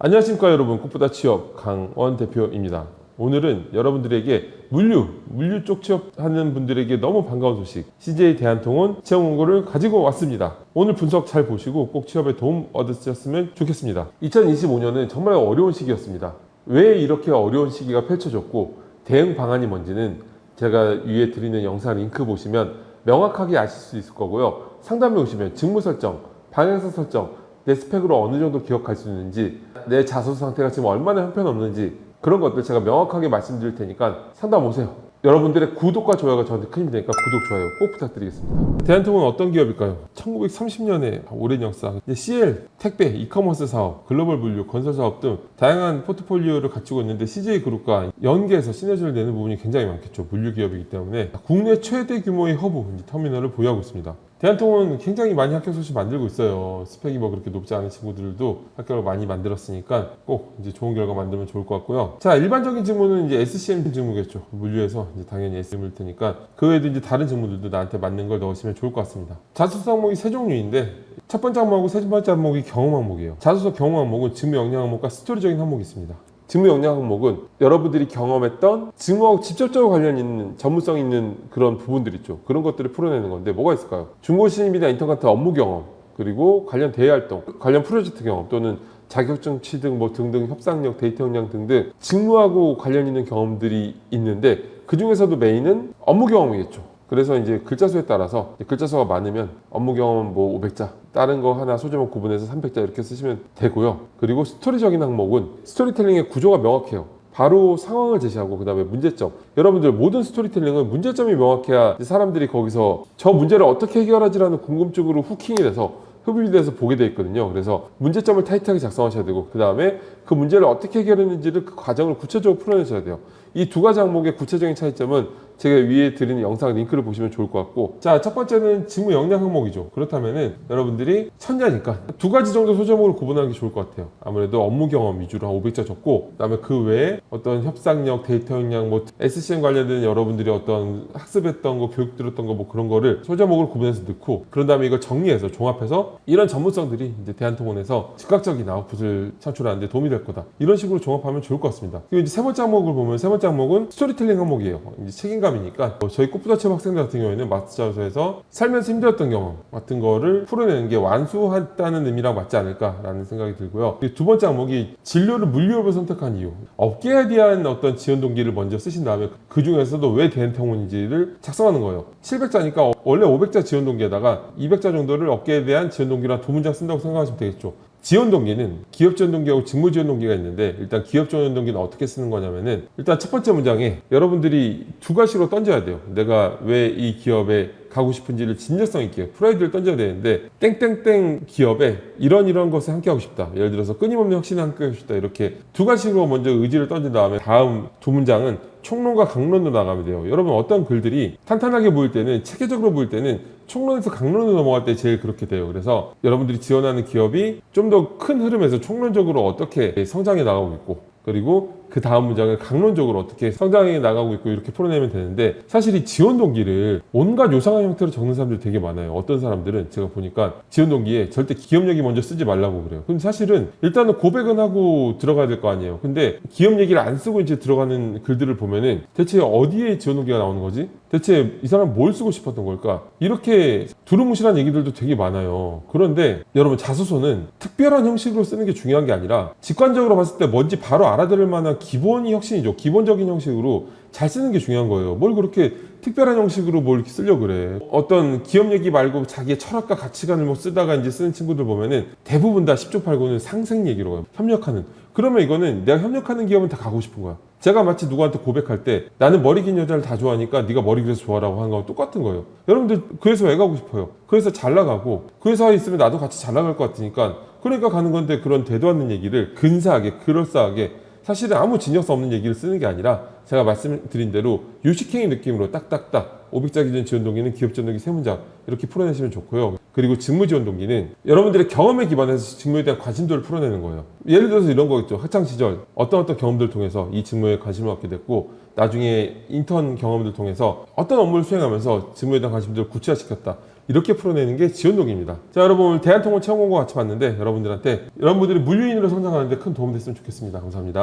안녕하십니까 여러분. 꽃보다 취업 강원 대표입니다. 오늘은 여러분들에게 물류 물류 쪽 취업하는 분들에게 너무 반가운 소식. CJ 대한통운 채용 공고를 가지고 왔습니다. 오늘 분석 잘 보시고 꼭 취업에 도움 얻으셨으면 좋겠습니다. 2025년은 정말 어려운 시기였습니다. 왜 이렇게 어려운 시기가 펼쳐졌고 대응 방안이 뭔지는 제가 위에 드리는 영상 링크 보시면 명확하게 아실 수 있을 거고요. 상담에 오시면 직무 설정 방향성 설정 내 스펙으로 어느 정도 기억할 수 있는지 내 자소서 상태가 지금 얼마나 형편없는지 그런 것들 제가 명확하게 말씀드릴 테니까 상담 오세요. 여러분들의 구독과 좋아요가 저한테 큰 힘이 되니까 구독, 좋아요 꼭 부탁드리겠습니다. 대한통운 어떤 기업일까요? 1930년에 오랜 역사, CL, 택배, 이커머스 사업, 글로벌 물류, 건설 사업 등 다양한 포트폴리오를 갖추고 있는데 CJ 그룹과 연계해서 시너지를 내는 부분이 굉장히 많겠죠. 물류 기업이기 때문에 국내 최대 규모의 허브 터미널을 보유하고 있습니다. 대한통운 굉장히 많이 합격 소식 만들고 있어요. 스펙이 뭐 그렇게 높지 않은 친구들도 합격을 많이 만들었으니까 꼭 이제 좋은 결과 만들면 좋을 것 같고요. 자, 일반적인 직무는 이제 SCM 직무겠죠. 물류에서 이제 당연히 SCM일 테니까 그 외에도 이제 다른 직무들도 나한테 맞는 걸 넣으시면 좋을 것 같습니다. 자소서 항목이 세 종류인데 첫 번째 항목하고 세 번째 항목이 경험 항목이에요. 자소서 경험 항목은 직무 역량 항목과 스토리적인 항목이 있습니다. 직무 역량 항목은 여러분들이 경험했던 직무하고 직접적으로 관련 있는 전문성 있는 그런 부분들 있죠. 그런 것들을 풀어내는 건데 뭐가 있을까요? 중고 신입이나 인턴 같은 업무 경험 그리고 관련 대외 활동, 관련 프로젝트 경험 또는 자격증 취득 뭐 등등 협상력, 데이터 역량 등등 직무하고 관련 있는 경험들이 있는데 그 중에서도 메인은 업무 경험이겠죠. 그래서 이제 글자 수에 따라서 글자 수가 많으면 업무 경험 뭐 500자, 다른 거 하나 소제목 구분해서 300자 이렇게 쓰시면 되고요. 그리고 스토리적인 항목은 스토리텔링의 구조가 명확해요. 바로 상황을 제시하고 그 다음에 문제점. 여러분들 모든 스토리텔링은 문제점이 명확해야 사람들이 거기서 저 문제를 어떻게 해결하지라는 궁금증으로 후킹이 돼서 흡입이 돼서 보게 돼 있거든요. 그래서 문제점을 타이트하게 작성하셔야 되고 그 다음에 그 문제를 어떻게 해결했는지를 그 과정을 구체적으로 풀어내셔야 돼요. 이 두 가지 항목의 구체적인 차이점은 제가 위에 드리는 영상 링크를 보시면 좋을 것 같고. 자 첫 번째는 직무 역량 항목이죠. 그렇다면은 여러분들이 천재니까 두 가지 정도 소제목으로 구분하는 게 좋을 것 같아요. 아무래도 업무 경험 위주로 한 500자 적고 그다음에 그 외에 어떤 협상력 데이터 역량 뭐 SCM 관련된 여러분들이 어떤 학습했던 거 교육 들었던 거 뭐 그런 거를 소제목으로 구분해서 넣고 그런 다음에 이걸 정리해서 종합해서 이런 전문성들이 이제 대한통운에서 즉각적인 아웃풋을 창출하는데 도움이 될 거다. 이런 식으로 종합하면 좋을 것 같습니다. 그리고 이제 세 번째 항목을 보면 세 번째 항목은 스토리텔링 항목이에요. 책임감이니까. 뭐 저희 꽃부다 취업 학생들 같은 경우에는 마스터에서 살면서 힘들었던 경험 같은 거를 풀어내는 게 완수했다는 의미랑 맞지 않을까라는 생각이 들고요. 두 번째 항목이 진료를 물리업을 선택한 이유. 업계에 대한 어떤 지원 동기를 먼저 쓰신 다음에 그 중에서도 왜 대한통운인지를 작성하는 거예요. 700자니까 원래 500자 지원 동기에다가 200자 정도를 업계에 대한 지원 동기를 한두 문장 쓴다고 생각하시면 되겠죠 지원 동기는 기업 지원 동기하고 직무 지원 동기가 있는데 일단 기업 지원 동기는 어떻게 쓰는 거냐면은 일단 첫 번째 문장에 여러분들이 두 가지로 던져야 돼요. 내가 왜 이 기업에 가고 싶은지를 진정성 있게 프라이드를 던져야 되는데 땡땡땡 기업에 이런 이런 것을 함께 하고 싶다. 예를 들어서 끊임없는 혁신을 함께 하고 싶다. 이렇게 두 가지로 먼저 의지를 던진 다음에 다음 두 문장은 총론과 강론으로 나가면 돼요. 여러분 어떤 글들이 탄탄하게 보일 때는 체계적으로 보일 때는 총론에서 강론으로 넘어갈 때 제일 그렇게 돼요. 그래서 여러분들이 지원하는 기업이 좀 더 큰 흐름에서 총론적으로 어떻게 성장해 나가고 있고 그리고 그 다음 문장을 강론적으로 어떻게 성장해 나가고 있고 이렇게 풀어내면 되는데 사실 이 지원 동기를 온갖 요상한 형태로 적는 사람들이 되게 많아요. 어떤 사람들은 제가 보니까 지원 동기에 절대 기업 얘기 먼저 쓰지 말라고 그래요. 근데 사실은 일단은 고백은 하고 들어가야 될 거 아니에요. 근데 기업 얘기를 안 쓰고 이제 들어가는 글들을 보면은 대체 어디에 지원 동기가 나오는 거지? 대체 이 사람 뭘 쓰고 싶었던 걸까? 이렇게 두루뭉실한 얘기들도 되게 많아요. 그런데 여러분 자소서는 특별한 형식으로 쓰는 게 중요한 게 아니라 직관적으로 봤을 때 뭔지 바로 알아들을 만한 기본이 혁신이죠. 기본적인 형식으로 잘 쓰는 게 중요한 거예요. 뭘 그렇게 특별한 형식으로 뭘 이렇게 쓰려고 그래. 어떤 기업 얘기 말고 자기의 철학과 가치관을 뭐 쓰다가 이제 쓰는 친구들 보면은 대부분 다 10조 8고는 상생 얘기로 가요. 협력하는. 그러면 이거는 내가 협력하는 기업은 다 가고 싶은 거야. 제가 마치 누구한테 고백할 때 나는 머리 긴 여자를 다 좋아하니까 네가 머리 길어서 좋아라고 하는 거랑 똑같은 거예요. 여러분들 그 회사 왜 가고 싶어요? 그 회사 잘 나가고 그 회사에 있으면 나도 같이 잘 나갈 것 같으니까 그러니까 가는 건데 그런 되도 않는 얘기를 근사하게 그럴싸하게 사실은 아무 진정성 없는 얘기를 쓰는 게 아니라 제가 말씀드린 대로 유식행위 느낌으로 딱딱딱 500자 기준 지원 동기는 기업 지원 동기 세 문장 이렇게 풀어내시면 좋고요. 그리고 직무 지원 동기는 여러분들의 경험에 기반해서 직무에 대한 관심도를 풀어내는 거예요. 예를 들어서 이런 거겠죠. 학창 시절 어떤 어떤 경험들을 통해서 이 직무에 관심을 갖게 됐고 나중에 인턴 경험들 통해서 어떤 업무를 수행하면서 직무에 대한 관심도를 구체화시켰다. 이렇게 풀어내는 게 지원동입니다. 자, 여러분 오늘 대한통운 체험 공고 같이 봤는데 여러분들한테 여러분들이 물류인으로 성장하는데 큰 도움 됐으면 좋겠습니다. 감사합니다.